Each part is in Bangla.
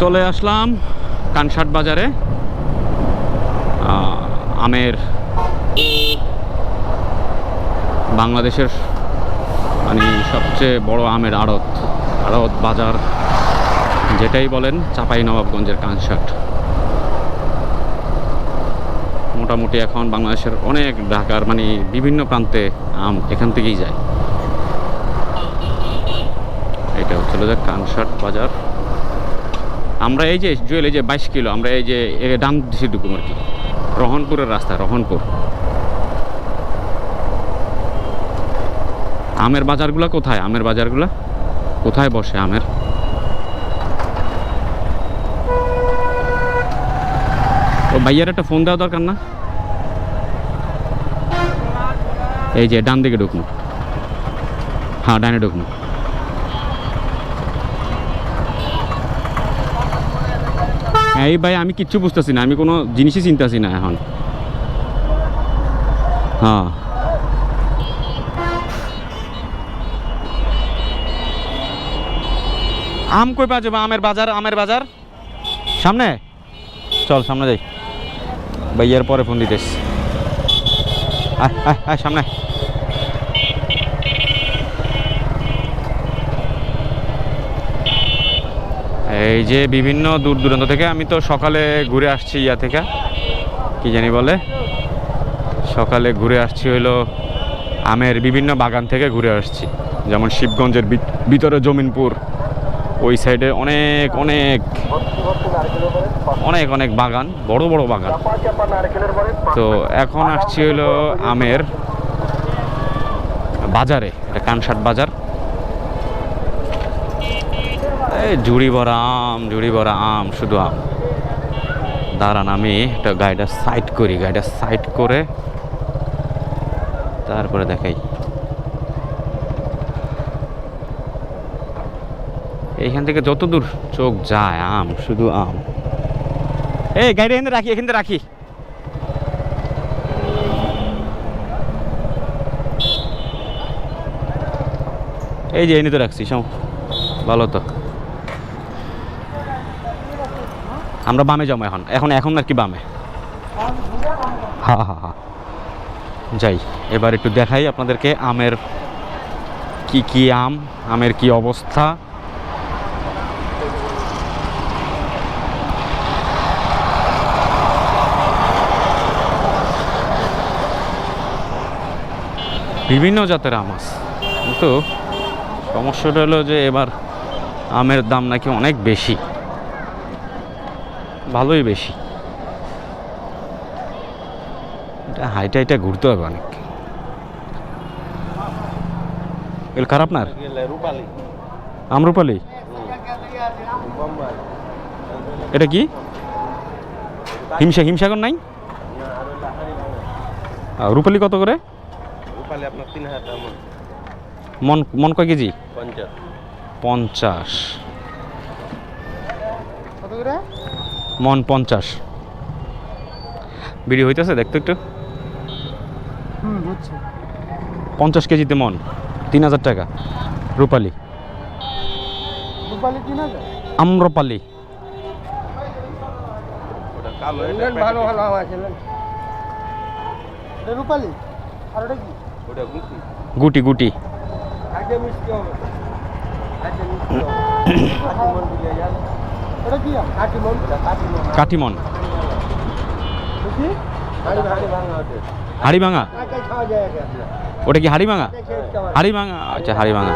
চলে আসলাম কানসাট বাজারে। আমের বাংলাদেশের মানে সবচেয়ে বড় আমের আড়ত আড়ত বাজার যেটাই বলেন চাপাই নবাবগঞ্জের কানসাট। মোটামুটি এখন বাংলাদেশের অনেক ঢাকার মানে বিভিন্ন প্রান্তে আম এখান থেকেই যায়। এটা হচ্ছিল যে কানসাট বাজার। আমরা এই যে জুয়েল এই যে বাইশ কিলো, আমরা এই যে ডান দিশে ঢুকুম আর কি। রহনপুরের রাস্তা, রহনপুর। আমের বাজারগুলো কোথায়? আমের বাজারগুলো কোথায় বসে আমের? ও ভাইয়ার একটা ফোন দেওয়া দরকার না? এই যে ডান দিকে ঢুকমু। হ্যাঁ ডানে ঢুকমু। এই ভাই, আমি কিচ্ছু বুঝতেছি না, আমি কোনো জিনিসই চিনতেছি না এখন। হ্যাঁ। আম কই পাওয়া যাবে? আমের বাজার আমের বাজার? সামনে? চল, সামনে যাই। ভাই ভাইয়ার পরে ফোন দিতেস আয় আয় আয়, সামনে। এই যে বিভিন্ন দূর দূরান্ত থেকে আমি তো সকালে ঘুরে আসছি ইয়া থেকে। কি জানি বলে? সকালে ঘুরে আসছি হইল আমের বিভিন্ন বাগান থেকে ঘুরে আসছি। যেমন শিবগঞ্জের ভিত- ভিতরে জমিনপুর, ওই সাইডে অনেক অনেক অনেক অনেক বাগান, বড় বড় বাগান। তো এখন আসছি হলো আমের বাজারে, এটা কানসাট বাজার। এই ঝুড়ি ভরা আম ঝুড়ি ভরা আম, শুধু আম। দাঁড়ান, আমি একটা গাড়িটা সাইড করি, গাড়িটা সাইড করে তারপরে দেখাই। এইখান থেকে যত দূর চোখ যায়, আম, শুধু আম। এই গাড়ি এখানে রাখি এখানে রাখি। এই যে, এনে তো রাখছি সব ভালো তো। আমরা বামে যাব এখন। এখন এখন আর কি বামে? হা হা হা। যাই, এবার একটু দেখাই আপনাদেরকে আমের কি কি আম, আমের কি অবস্থা। বিভিন্ন জাতের আম আছে, কিন্তু সমস্যাটা হলো যে এবার আমের দাম নাকি অনেক বেশি। ভালোই বেশি। এটা হাইটা হাইটা ঘুরতে হবে অনেক। এগুলো খারাপ না আমরুপালি। এটা কি? হিমসা হিমসাগর নাই? রূপালি কত করে? তিন হাজার মন মন মন কয় কেজি? পঞ্চাশ। পঞ্চাশ। কত করে? মন পঞ্চাশ। বিড়ি হইতেছে দেখতো একটু। পঞ্চাশ কেজিতে মন তিন হাজার টাকা রূপালি। আম্রপালি। ভালো ভালো আম আছে নেন। এটা রূপালি? আর ওটা কি? ওটা গুটি। গুটি গুটি। আগে মিষ্টি হবে। আগে মিষ্টি হবে। কাটিমন দিলে যান এটা কি আম কাটিমন। কাটিমন কাঠিমন হাড়ি হাড়ি ভাঙা ওঠে হাড়ি ভাঙা? কাকে খাওয়া যায় আগে ওটা কি হাড়ি ভাঙা? কাকে খেয়ে খাওয়া হাড়ি ভাঙা? আচ্ছা হাড়ি ভাঙা।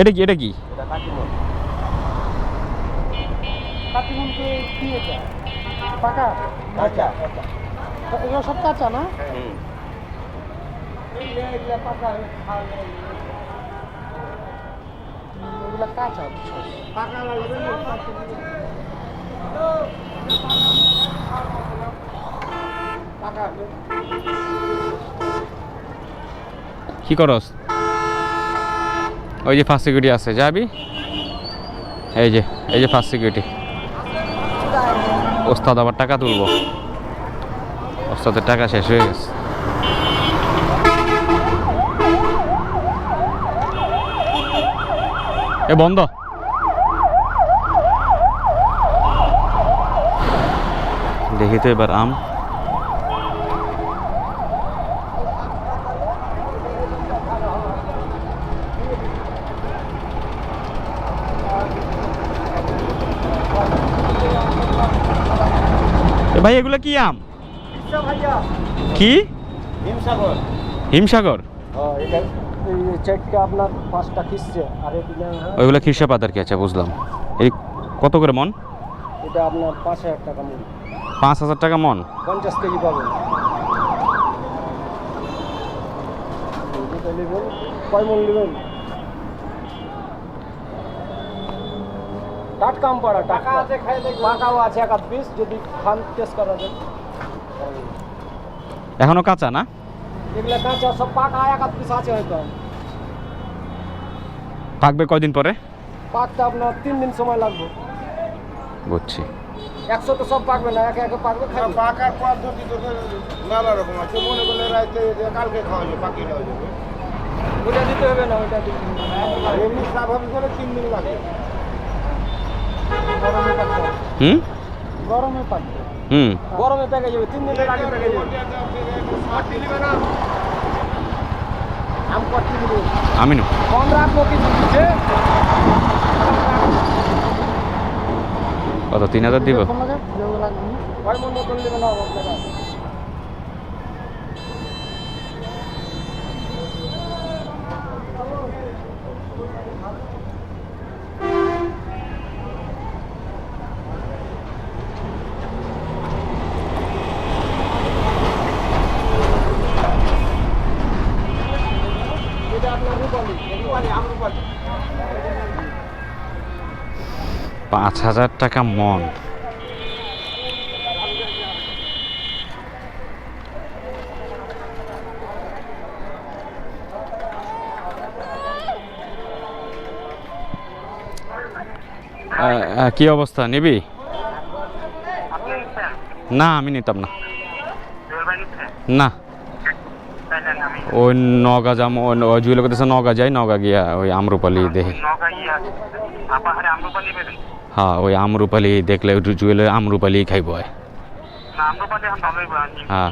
এটা কি এটা কি? সব কাঁচা না? এগুলো কাঁচা কি করস? ওই যে ফার্স্ট সিকিউরিটি আছে, যাবি? এই যে এই যে ফার্স্ট সিকিউরিটি ওস্তাদ আবার টাকা তুলবো। ওস্তাদের টাকা শেষ হয়ে গেছে। এ বন্ধ। দেখি তো এবার আম। ভাই এগুলো কি আম? কি? হিমসাগর। হিমসাগর? চারটা আপনার পাঁচটা কিসছে আর এগুলো ওইগুলো খিরসা পাতার কি আচ্ছা বুঝলাম। এই কত করে মন? এটা আপনার পাঁচ হাজার টাকা মূল্য পাঁচ হাজার টাকা মন? পঞ্চাশ কেজি পাবেন। নেবেন কয় মন নেবেন? টাটকা আম পাড়া টাটকা। আছে পাকাও আছে এক আধ পিস যদি খান টেস্ট করা যায়। এখনও কাঁচা না? এগুলো কাঁচা সব পাকা এক আধ পিস আছে হয়তো। পাকবে কয়দিন পরে? পাকতে আপনার তিন দিন সময় লাগবে। বুঝছি। একশো তো সব পাকবে না একে একে পাকবে খাবে পাকার পদ্ধতি তো নানা রকম আছে। মনে করলে রাইতে কালকে খাওয়া যাবে পাখি খাওয়া যাবে। ওটা দিতে হবে না ওটা দিতে আর এমনি স্বাভাবিক হলে তিন দিন লাগে। গরমে পাকবে। হুম? গরমে পাকবে। হুম। গরমে পেকে যাবে তিন দিনের আগে পেকে যাবে আম কটি দিবে আমি না কম রাখব কিছু দিচ্ছে কত? তিন হাজার দিব কয় মন মতন নেবে না আপনারা এটা আপনার রূপালি রূপালি আম রূপালি পাঁচ হাজার টাকা মন। কি অবস্থা, নিবি? না, আমি নিতাম না। না। ওই নগা যাম, ওই জুয়েল করতেছে নগা যাই, নগা গিয়া ওই আমরুপালি দেখে। হ্যাঁ ওই আমরুপালি দেখলে ওই জুয়েল আমরুপালি খাইব হয় হ্যাঁ।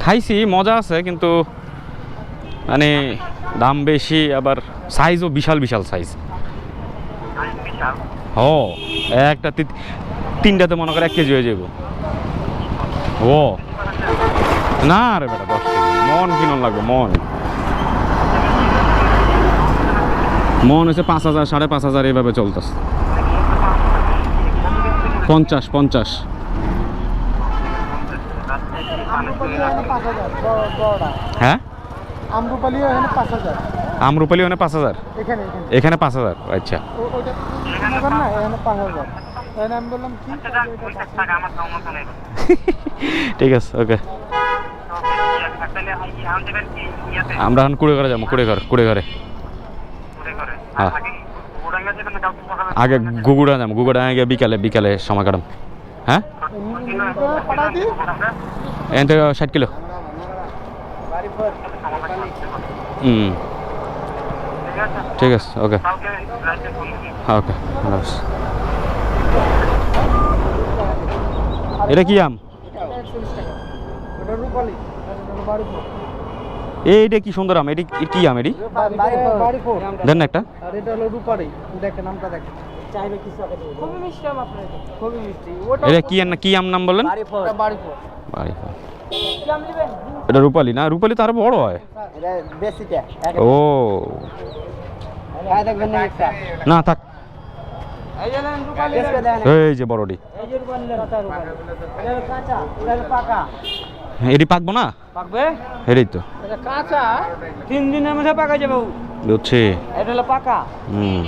খাইছি মজা আছে কিন্তু মানে দাম বেশি আবার সাইজও বিশাল বিশাল সাইজ ও একটা তিনটাতে মনে করে এক কেজি হয়ে যাব ও। না রে বেটা দশ কেজি। মন কিনন লাগবে মন। মন হচ্ছে পাঁচ হাজার সাড়ে পাঁচ হাজার এইভাবে চলতেছে। পঞ্চাশ পঞ্চাশ। হ্যাঁ? আমরুপালি এখানে পাঁচ হাজার। এখানে পাঁচ হাজার আচ্ছা। ঠিক আছে ওকে। আমরা এখন কুড়ে ঘরে যাব কুড়ে ঘর কুড়ে ঘরে হ্যাঁ। আগে গুগুড়া যাব গুগুড়া গিয়ে বিকালে বিকালে সময় কাটাম। হ্যাঁ? এখান থেকে ষাট কিলো। হুম। ঠিক আছে, ওকে। হ্যাঁ ওকে এটা কি আম? এইটা কি সুন্দর আম? এটি কি আম এটি? দেন একটা। আর এটা হলো রূপালি। দেখেন নামটা দেখেন। চাইবে কিছু খুবই মিষ্টি আম আপনার এটা খুবই মিষ্টি। ওটা এটা কি আম কি আম নাম বললেন? এটা রূপালি না? রূপালি তো আরও বড় হয়। ও। না থাক। এই যে বড়ডি এটা পাকবো না? পাকবে? এটাই তো। কাঁচা তিন দিনের মধ্যে পাকা যাবে বুঝছি। এটা হলো পাকা। হুম।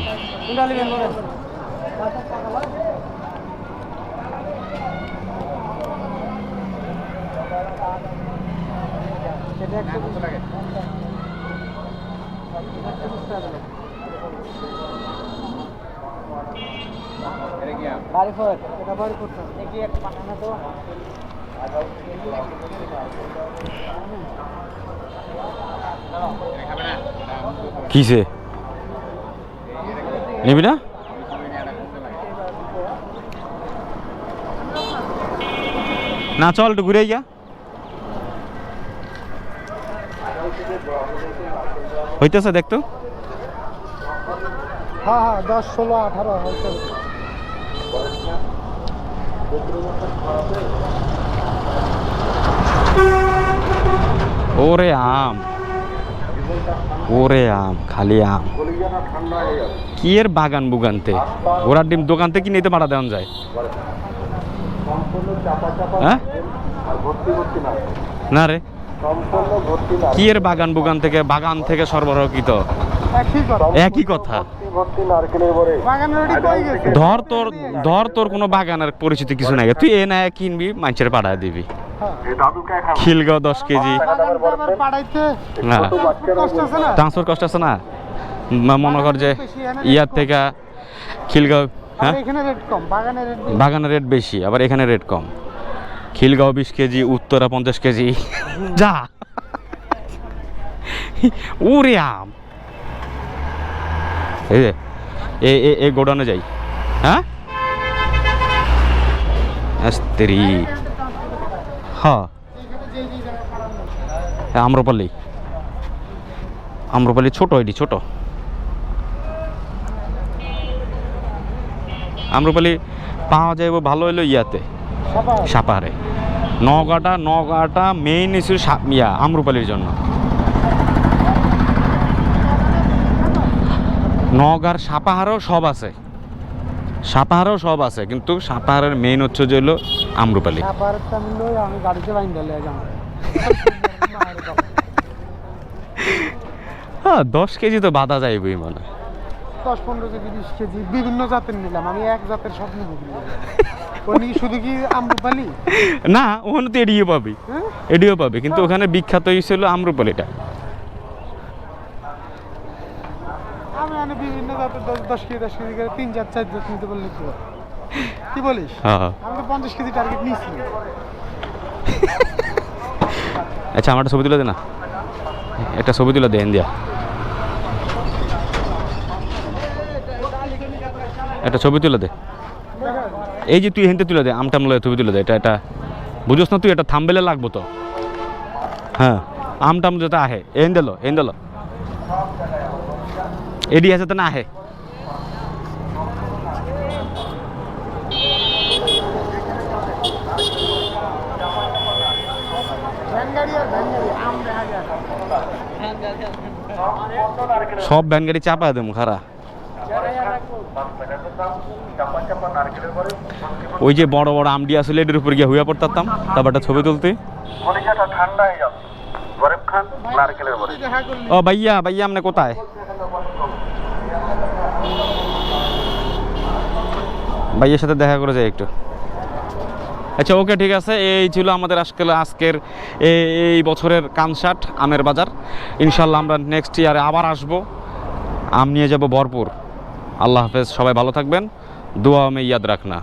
বাড়ি ফোর। এটা বাড়ি ফোর। এক পাঠানো তো। কিসে? নিবি না? না, চল একটু ঘুরে যা হইতেছে দেখতো হ্যাঁ হ্যাঁ দশ, ষোলো, আঠারো, হইতেছে। ওরে আম। ওরে আম, খালি আম। কি এর বাগান বুগানতে? ওরা ডিম দোকান থেকে নিতে পাঠা দেওয়া যায়। হ্যাঁ? না রে। কি এর বাগান বুগান থেকে, বাগান থেকে সরবরাহকৃত? একই কথা। ধর তোর ধর তোর কোনো বাগানের পরিচিতি কিছু নাই। তুই এ না কিনবি, মানুষের পাঠায় দিবি। খিলগাঁও দশ কেজি। ট্রান্সফার কষ্ট আছে না? মনে কর যে ইয়ার থেকে খিলগাঁও হ্যাঁ? বাগানের রেট বেশি। বাগানের রেট বেশি আবার এখানে রেট কম। খিলগাঁও বিশ কেজি উত্তরা পঞ্চাশ কেজি। যা। উরে আম। এই যে এ এ এ গোডাউনে যাই। হ্যাঁ? স্ত্রী হ্যাঁ। আম্রপালি। আম্রপালি ছোট এটি ছোট। আম্রপালি পাওয়া যাবে ভালো হলো ইয়াতে। সাপাহারে নগাটা নগাটা মেইন ইস্যু ইয়া আম্রপালির জন্য। নগার সাপাহারও সব আছে। সাপাহারও সব আছে কিন্তু সাপাহারের মেইন হচ্ছে যে হলো আম্রপালি হ্যাঁ দশ কেজি তো বাধা যাইবই মানে দশ পনেরো কেজি বিশ কেজি বিভিন্ন জাতের নিলাম আমি এক জাতের সব নিব শুধু কি আমরুপালি না ওখানে তো এডিও পাবি। হ্যাঁ? এডিও পাবি কিন্তু ওখানে বিখ্যাত ছিল আম্রপালিটা আমি দশ দশ কেজি দশ কেজি করে তিন চার চার জাত নিতে বললে কি কি বলিস? হ্যাঁ আমি তো পঞ্চাশ কেজি টার্গেট নিয়েছি। আচ্ছা আমার ছবি তুলে দে না। একটা ছবি তুলে দেন দিয়া একটা ছবি তুলে দে। এই যে তুই হেনতে তুলে দে আমটাম লয়ে ছবি তুলে দে এটা এটা বুঝোস না তুই এটা থামবেলে লাগবো তো। হ্যাঁ আমটাম যেটা আহে এন দিল এন দিল গাড়ি আম দেখা যায় সব ভ্যান গাড়ি চাপা দেবো খারা। ওই যে বড় বড় আমডি আসলে এটার উপর গিয়ে হুইয়া পড়তাম তারপর একটা ছবি তুলতে। হয়ে ও ভাইয়া ভাইয়া আপনি কোথায়? ভাইয়ের সাথে দেখা করে যাই একটু। আচ্ছা ওকে ঠিক আছে, এই ছিল আমাদের আজকে আজকের এই- বছরের কানসাট আমের বাজার। ইনশাল্লাহ আমরা নেক্সট ইয়ারে আবার আসব। আম নিয়ে যাব ভরপুর। আল্লাহ হাফেজ, সবাই ভালো থাকবেন। দোয়া মে ইয়াদ রাখনা।